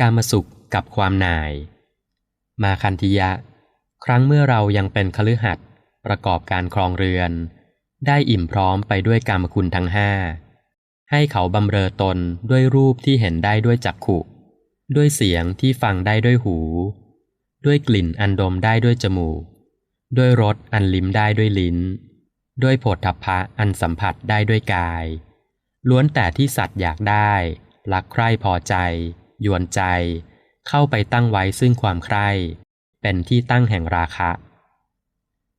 การมาสุขกับความหน่าย มาคันธิยะ ครั้งเมื่อเรายังเป็นคฤหัสถ์ประกอบการครองเรือน ได้อิ่มพร้อมไปด้วยกรรมคุณทั้งห้าให้เขาบำเรอตนด้วยรูปที่เห็นได้ด้วยจักขุ ด้วยเสียงที่ฟังได้ด้วยหู ด้วยกลิ่นอันดมได้ด้วยจมูก ด้วยรสอันลิ้มได้ด้วยลิ้น ด้วยโผฏฐัพพะอันสัมผัสได้ด้วยกาย ล้วนแต่ที่สัตว์อยากได้รักใคร่พอใจ ยวนใจ เข้าไปตั้งไว้ซึ่งความใคร่เป็นที่ตั้งแห่งราคะ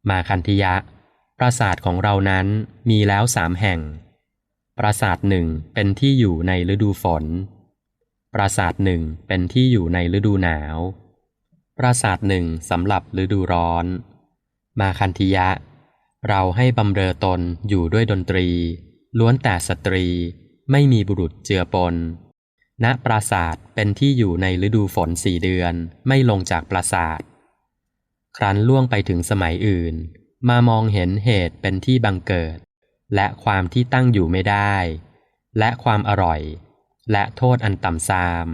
มาคันธิยะ ปราสาทของเรานั้นมีแล้วสามแห่ง ปราสาทหนึ่งเป็นที่อยู่ในฤดูฝน ปราสาทหนึ่งเป็นที่อยู่ในฤดูหนาว ปราสาทหนึ่งสำหรับฤดูร้อน มาคันธิยะ เราให้บำเรอตนอยู่ด้วยดนตรี ล้วนแต่สตรีไม่มีบุรุษเจือปน ณปราสาทเป็นที่อยู่ในฤดูฝนสี่เดือน ไม่ลงจากปราสาทครั้นล่วงไปถึงสมัยอื่น มามองเห็นเหตุเป็นที่บังเกิด และความที่ตั้งอยู่ไม่ได้ และความอร่อย และโทษอันต่ำทราม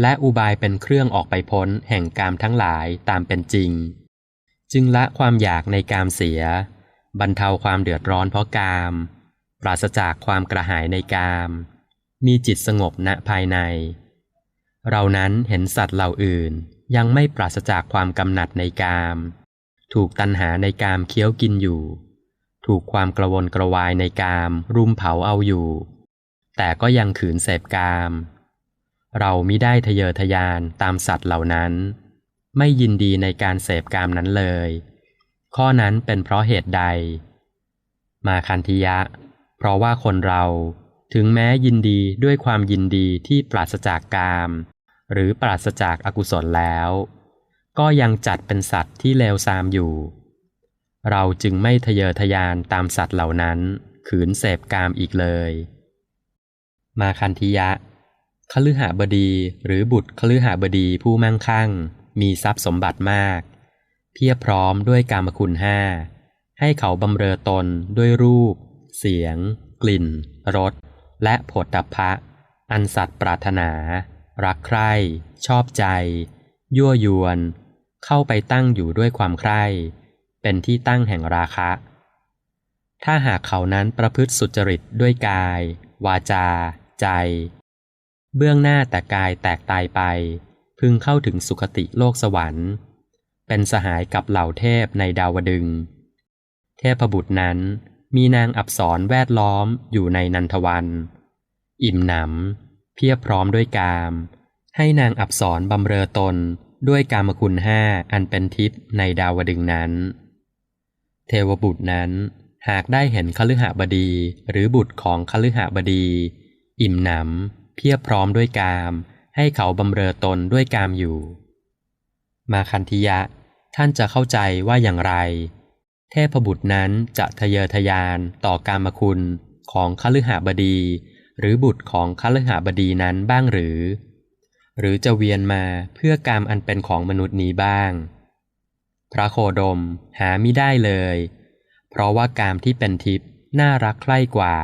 และอุบายเป็นเครื่องออกไปพ้นแห่งกามทั้งหลายตามเป็นจริง จึงละความอยากในกามเสีย บรรเทาความเดือดร้อนเพราะกาม ปราศจากความกระหายในกาม มีจิตสงบณภายใน เรานั้นเห็นสัตว์เหล่าอื่นยังไม่ปราศจากความกำหนัดในกาม ถูกตัณหาในกามเคี้ยวกินอยู่ ถูกความกระวนกระวายในกามรุมเผาเอาอยู่ แต่ก็ยังขืนเสพกาม เรามิได้ทะเยอทะยานตามสัตว์เหล่านั้น ไม่ยินดีในการเสพกามนั้นเลย ข้อนั้นเป็นเพราะเหตุใด มาคันธิยะ เพราะว่าคนเรา ถึงแม้ยินดีด้วยความยินดีที่ปราศจากกาม หรือปราศจากอากุศลแล้ว ก็ยังจัดเป็นสัตว์ที่เลวทรามอยู่ เราจึงไม่ทะเยอทะยานตามสัตว์เหล่านั้น ขืนเสพกามอีกเลย มาคันธิยะคฤหาบดีหรือบุตรคฤหาบดีผู้มั่งคั่ง มีทรัพย์สมบัติมาก เพียบพร้อมด้วยกามคุณห้าให้เขาบำเรอตนด้วยรูป เสียง กลิ่นรส และโผลตภะอันสัตว์ปรารถนา รักใคร่ชอบใจ ยั่วยวน เข้าไปตั้งอยู่ด้วยความใคร่ เป็นที่ตั้งแห่งราคะ ถ้าหากเขานั้นประพฤติสุจริตด้วยกาย วาจา ใจ เบื้องหน้าแต่กายแตกตายไป พึงเข้าถึงสุคติโลกสวรรค์ เป็นสหายกับเหล่าเทพในดาวดึง เทพบุตรนั้น มีนางอับสรแวดล้อมอยู่ในนันทวัน อิ่มหนำเพียบพร้อมด้วยกาม ให้นางอับสรบำเรอตนด้วยกามคุณห้าอันเป็นทิพย์ในดาวดึงนั้น เทวบุตรนั้นหากได้เห็นคฤหบดีหรือบุตรของคฤหบดี อิ่มหนำเพียบพร้อมด้วยกาม ให้เขาบำเรอตนด้วยกามอยู่ มาคันธิยะ ท่านจะเข้าใจว่าอย่างไร เทพบุตรนั้นจะทะเยอทะยานต่อกามคุณของคฤหบดี หรือบุตรของคฤหบดีนั้นบ้างหรือ หรือจะเวียนมาเพื่อกามอันเป็นของมนุษย์นี้บ้าง พระโคดมหาไม่ได้เลย เพราะว่ากามที่เป็นทิพย์น่ารักใคร่กว่า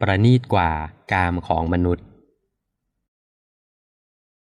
ประนีตกว่ากามของมนุษย์